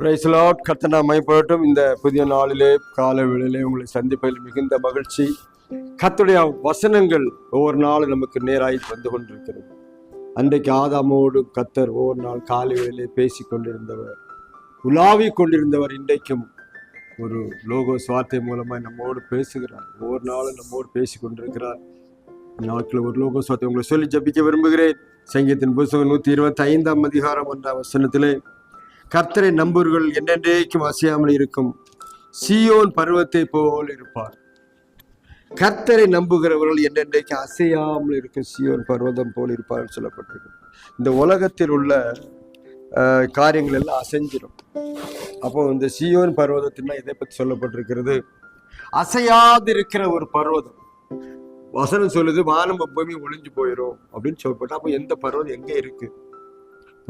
பிரைஸ்லாட் கத்தனா மைப்படட்டும் இந்த புதிய நாளிலே கால வேளையிலே உங்களை சந்திப்பதில் மிகுந்த மகிழ்ச்சி. கத்துடைய வசனங்கள் ஒவ்வொரு நாளும் நமக்கு நேராய் வந்து கொண்டிருக்கிறது. அன்றைக்கு ஆதாமோடு கத்தர் ஒவ்வொரு நாள் காலை வேளையிலே பேசி கொண்டிருந்தவர் உலாவி கொண்டிருந்தவர் இன்றைக்கும் ஒரு லோகோ வார்த்தை மூலமாக நம்மோடு பேசுகிறார். ஒவ்வொரு நாளும் நம்மோடு பேசி கொண்டிருக்கிறார். நாட்கள் ஒரு லோகோ வார்த்தை உங்களை சொல்லி ஜபிக்க விரும்புகிறேன். சங்கீதத்தின் புத்தகம் நூற்றி இருபத்தி ஐந்தாம் அதிகாரம் என்ற வசனத்திலே கர்த்தரை நம்புவர்கள் என்னென்றைக்கும் அசையாமல் இருக்கும். சியோன் பருவத்தை போல் இருப்பார். கர்த்தரை நம்புகிறவர்கள் என்னென்றைக்கு அசையாமல் இருக்கும். சியோன் பர்வதம் போல் இருப்பார் சொல்லப்பட்டிருக்கு. இந்த உலகத்தில் உள்ள காரியங்கள் எல்லாம் அசைஞ்சிடும் அப்போ இந்த சியோன் பர்வதத்தின்னா இதை பற்றி சொல்லப்பட்டிருக்கிறது. அசையாதிருக்கிற ஒரு பர்வதம். வசனம் சொல்லுது வானம் பூமி ஒளிஞ்சு போயிடும் அப்படின்னு சொல்லப்பட்டு அப்போ எந்த பர்வதம் எங்கே இருக்குது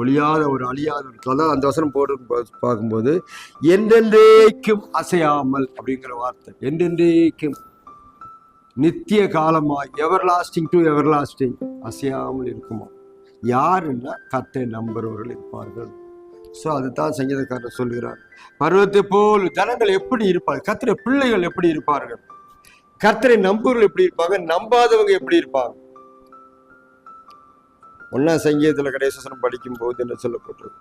ஒளியாத ஒரு அழியாத ஒரு கதை அந்த வசனம் போடு பார்க்கும்போது என்றென்றைக்கும் அசையாமல் அப்படிங்கிற வார்த்தை. என்றென்றைக்கும் நித்திய காலமாக everlasting to everlasting அசையாமல் இருக்குமா? யாருன்னா கத்தை நம்புறவர்கள் இருப்பார்கள். ஸோ அதுதான் சங்கீதக்காரர் சொல்கிறார் பருவத்தை போல் ஜனங்கள் எப்படி இருப்பார்கள்? கத்திர பிள்ளைகள் எப்படி இருப்பார்கள்? கர்த்தரை நம்புவர்கள் எப்படி இருப்பாங்க நம்பாதவங்க எப்படி இருப்பாங்க ஒன்னா சங்கீதத்துல கடைசனம் படிக்கும் போது என்ன சொல்லப்பட்டது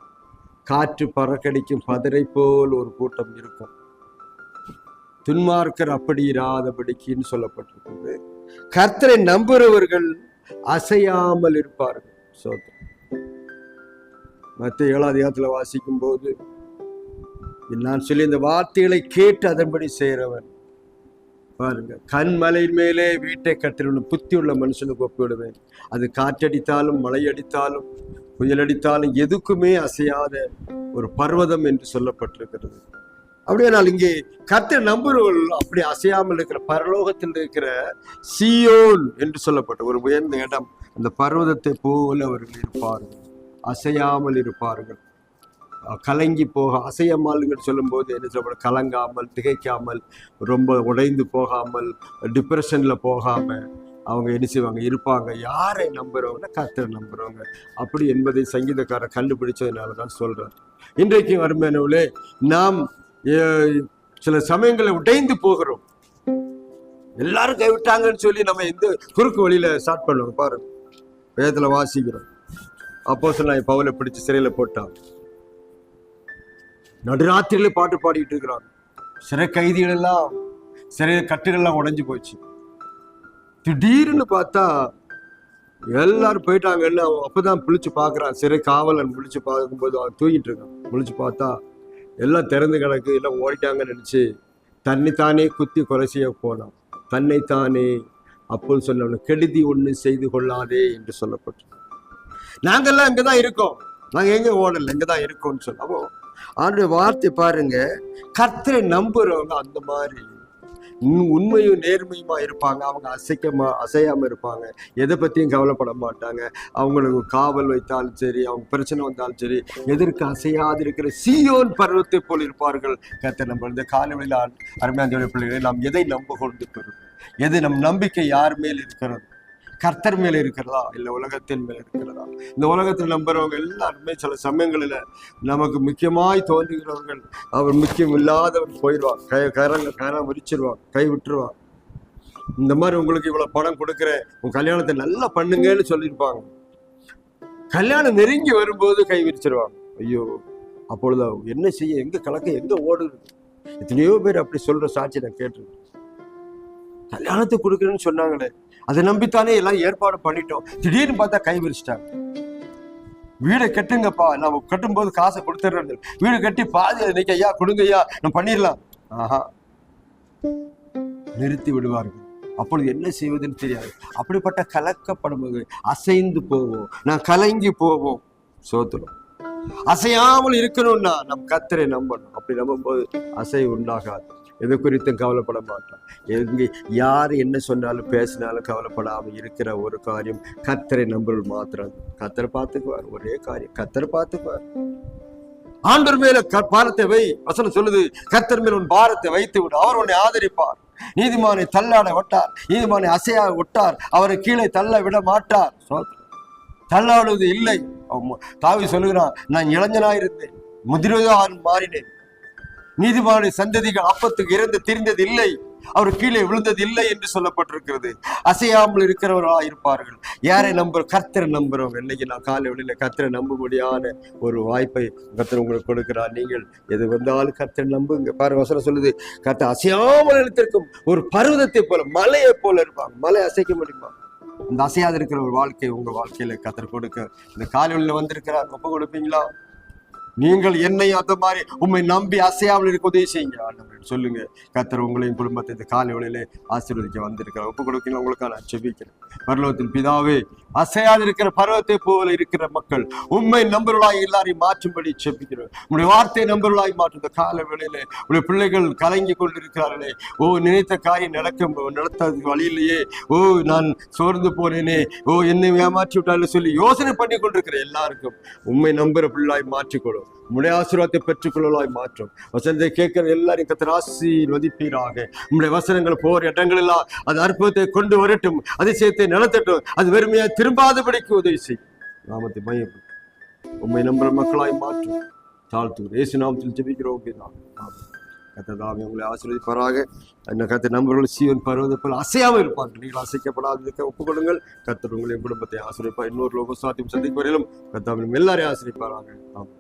காற்று பறக்கடிக்கும் பதரை போல் ஒரு கூட்டம் இருக்கும். துன்மார்க்கர் அப்படி இராதபடிக்குன்னு சொல்லப்பட்டிருக்கிறது கர்த்தரை நம்புறவர்கள் அசையாமல் இருப்பார்கள். சோத்திரம் மத்த ஏழாம் அதிகாரத்துல வாசிக்கும் போது நான் சொல்லி இந்த வார்த்தைகளை கேட்டு அதன்படி செய்கிறவன் பாருங்க. கண்மலையின் மேலே வீட்டை கட்டின புத்தி உள்ள மனுஷனுக்கு ஒப்பிடுவேன். அது காற்றடித்தாலும் மழை அடித்தாலும் புயல் அடித்தாலும் எதுக்குமே அசையாத ஒரு பர்வதம் என்று சொல்லப்பட்டிருக்கிறது. அப்படியானால் இங்கே கர்த்தர் நம்புறவர்கள் அப்படி அசையாமல் இருக்கிற பரலோகத்தில் இருக்கிற சியோன் என்று சொல்லப்பட்ட ஒரு உயர்ந்த இடம். அந்த பர்வதத்தை போல அவர்கள் இருப்பார்கள். அசையாமல் இருப்பார்கள். கலங்கி போக அசையமால்கள் சொல்லும்போது என்ன சொல்லப்படும் கலங்காமல் திகைக்காமல் ரொம்ப உடைந்து போகாமல் டிப்ரெஷனில் போகாமல் அவங்க என்ன செய்வாங்க? இருப்பாங்க. யாரை நம்புகிறவங்க கத்தரை நம்புகிறவங்க அப்படி என்பதை சங்கீதக்காரர் கண்டுபிடிச்சதுனால தான் சொல்கிறார் இன்றைக்கு வருமானவர்களே நாம் சில சமயங்களை உடைந்து போகிறோம். எல்லாரும் கைவிட்டாங்கன்னு சொல்லி நம்ம எந்த குறுக்கு வழியில் ஸ்டார்ட் பண்ணுவோம். பாருங்க. வேதத்தில் வாசிக்கிறோம். அப்போ சொன்னா பவுலை பிடிச்சி சிறையில் போட்டான். நடுராத்திரியில பாட்டு பாடிட்டு இருக்கிறான் சிறை கைதிகள் எல்லாம் சிறை கட்டுகள்லாம் உடஞ்சி போச்சு. திடீர்னு பார்த்தா எல்லாரும் போயிட்டாங்கன்னு அவன் அப்பதான் விழிச்சு பார்க்கறான். சிறை காவலன் விழிச்சு பார்க்கும்போது அவன் தூங்கிட்டு இருக்கான். விழிச்சு பார்த்தா எல்லாம் திறந்து கிடக்கு எல்லாம் ஓடிட்டாங்கன்னு நினச்சி தன்னைத்தானே தானே குத்தி கொலை செய்ய போனான். தன்னைத்தானே அப்போது சொன்னவன் கெடுதி ஒன்று செய்து கொள்ளாதே என்று சொல்லப்பட்டு நாங்கெல்லாம் இங்கதான் இருக்கோம். நாங்கள் எங்கே ஓடலை இங்கே தான் இருக்கோம்னு சொல்லவோ ஆண்டு வார்த்தை பாருங்க. கர்த்தரை நம்புறவங்க அந்த மாதிரி. உண்- உண்மையும் நேர்மையுமா இருப்பாங்க. அவங்க அசைக்கமா அசையாம இருப்பாங்க. எதை பத்தியும் கவலைப்பட மாட்டாங்க. அவங்களுக்கு காவல் வைத்தாலும் சரி அவங்க பிரச்சனை வந்தாலும் சரி எதற்கு அசையாது இருக்கிற சீயோன் பருவத்தை போல் இருப்பார்கள். கத்தை நம்ம இந்த காலவெளியில் அருமையான பிள்ளைகளை நாம் எதை நம்ப கொண்டு பெறும் எது நம் நம்பிக்கை யார் மேல் இருக்கிறது? கர்த்தர் மேல இருக்கிறதா? இல்ல உலகத்தின் மேல இருக்கிறதா? இந்த உலகத்தில் நம்புறவங்க எல்லாருமே சில சமயங்களில் நமக்கு முக்கியமாய் தோன்றுகிறவர்கள். அவர் முக்கியம் இல்லாதவர் போயிடுவான் கை கரங்க கரம் விரிச்சிருவான் கை விட்டுருவான் இந்த மாதிரி உங்களுக்கு இவ்வளவு பணம் கொடுக்குறேன். உங்க கல்யாணத்தை நல்லா பண்ணுங்கன்னு சொல்லியிருப்பாங்க. கல்யாணம் நெருங்கி வரும்போது கை விரிச்சிருவாங்க. ஐயோ அப்பொழுது என்ன செய்ய எங்க கலக்க எங்க ஓடுது எத்தனையோ பேர் அப்படி சொல்ற சாட்சி நான் கேட்டிருக்கேன். கல்யாணத்தை கொடுக்குறேன்னு சொன்னாங்களே. அதை நம்பித்தானே எல்லாம் ஏற்பாடு பண்ணிட்டோம். திடீர்னு பார்த்தா கை விரிச்சிட்டாங்க. வீடை கட்டுங்கப்பா. நம்ம கட்டும்போது காசை கொடுத்துட்றது வீடு கட்டி பாதி இன்னைக்கு ஐயா கொடுங்க ஐயா நம்ம பண்ணிடலாம். ஆஹா. நிறுத்தி விடுவார்கள். அப்பொழுது என்ன செய்வதுன்னு தெரியாது. அப்படிப்பட்ட கலக்கப்படும்போது அசைந்து போவோம். நான் கலங்கி போவோம். சோத்துடும் அசையாமல் இருக்கணும்னா நம் கத்தரை நம்பணும். அப்படி நம்பும்போது அசை உண்டாகாது. எது குறித்தும் கவலைப்பட மாட்டோம் எங்க யார் என்ன சொன்னாலும் பேசினாலும் கவலைப்படாமல் இருக்கிற ஒரு காரியம் கத்தரை நம்புறது மாத்திரம். கத்தரை பார்த்துக்குவார். ஒரே காரியம். கத்தரை பார்த்துக்குவார். ஆண்டவர் மேல பாரத்தை வை. வசனம் சொல்லுது கத்தர் மேல் உன் பாரத்தை வைத்து விடு. அவர் உன்னை ஆதரிப்பார். நீதிமானை தள்ளாட விட்டார். நீதிமானை அசையா விட்டார். அவரை கீழே தள்ள விட மாட்டார். தள்ளாடுவது இல்லை. தாவி சொல்லுகிறான் நான் இளைஞனாயிருந்தேன். முதிர்வதாக மாறினேன். நீதிமான சந்ததிகள் அப்பத்துக்கு இறந்து திரிந்தது இல்லை. அவர் கீழே விழுந்தது இல்லை என்று சொல்லப்பட்டிருக்கிறது. அசையாமல் இருக்கிறவர்களா இருப்பார்கள். யாரை நம்புற கர்த்தரை நம்புறவங்க. இன்னைக்கு நான் காலை வெளியில கர்த்தரை நம்பும்படியான ஒரு வாய்ப்பை கர்த்தர் உங்களுக்கு கொடுக்கிறார். நீங்கள் எது வந்தாலும் கர்த்தரை நம்புங்க. பாரு வசனம் சொல்லுது கர்த்தர் அசையாமல் எழுத்திருக்கும் ஒரு பருவதத்தை போல மலையை போல இருப்பாங்க மலை அசைக்க முடியுமா? இந்த அசையாது இருக்கிற ஒரு வாழ்க்கை உங்க வாழ்க்கையில கர்த்தர் கொடுக்க. இந்த காலை வெளியில வந்திருக்கிறார். ஒப்பு கொடுப்பீங்களா? நீங்கள் என்னை அந்த மாதிரி உண்மை நம்பி அசையாமல் இருக்க உதவி செய்யுங்க. ஆண்டவரே சொல்லுங்க. கத்தர் உங்களையும் குடும்பத்தை இந்த காலை வேளையிலே ஆசீர்வதிக்க வந்திருக்கிறேன் ஒப்பு கொடுக்கணும் உங்களுக்காக நான் செபிக்கிறேன் பரலோகத்தின் பிதாவே அசையாது இருக்கிற பருவத்தை போல இருக்கிற மக்கள் உண்மை நம்பர்களாய் எல்லாரையும் மாற்றும்படி செபிக்கிறோம் உங்களுடைய வார்த்தை நம்பர்களாய் மாற்றும் இந்த கால வேளையிலே உங்களுடைய பிள்ளைகள் கலங்கி கொண்டிருக்கிறார்களே. ஓ நினைத்த காரியம் நடக்க நடத்ததுக்கு வழியிலேயே ஓ நான் சோர்ந்து போனேனே. ஓ என்னை ஏமாற்றி விட்டாலும் சொல்லி யோசனை பண்ணி கொண்டிருக்கிற எல்லாருக்கும் உண்மை நம்புற பிள்ளாய் மாற்றிக்கொள்ளும் உம்முடைய ஆசீர்வாதத்தை பெற்றுக்கொள்ளலாய் மாற்றும். வசனத்தை கேட்கிற எல்லாரும் கத்தர் ஆசீர்வதிப்பீராக. உம்முடைய வசனங்கள் போர் இடங்களெல்லாம் அது அற்புதத்தை கொண்டு வரட்டும் அதிசயத்தை நடத்தட்டும் அது வெறுமையா திரும்பாதபடிக்கு உதவி செய்யும் நாமத்தை மையம் உண்மை நம்புற மக்களாய் மாற்றும். தாழ்த்து இயேசு நாமத்தில் ஜெபிக்கிறோம். கத்ததாமே உங்களை ஆசீர்வதிப்பாராக. அந்த கத்த நம்பர்கள் சீவன் பருவது போல் அசையாமல் இருப்பார்கள். நீங்கள் அசைக்கப்படாததுக்கு ஒப்புக்கொள்ளுங்கள். கத்தர் உங்களின் குடும்பத்தை ஆசிரியப்பார் இன்னொரு லோக சாத்தியம் சந்திக்கும் வரையிலும் கத்தாவிலும் எல்லாரையும் ஆசிரியப்பாராக ஆமாம்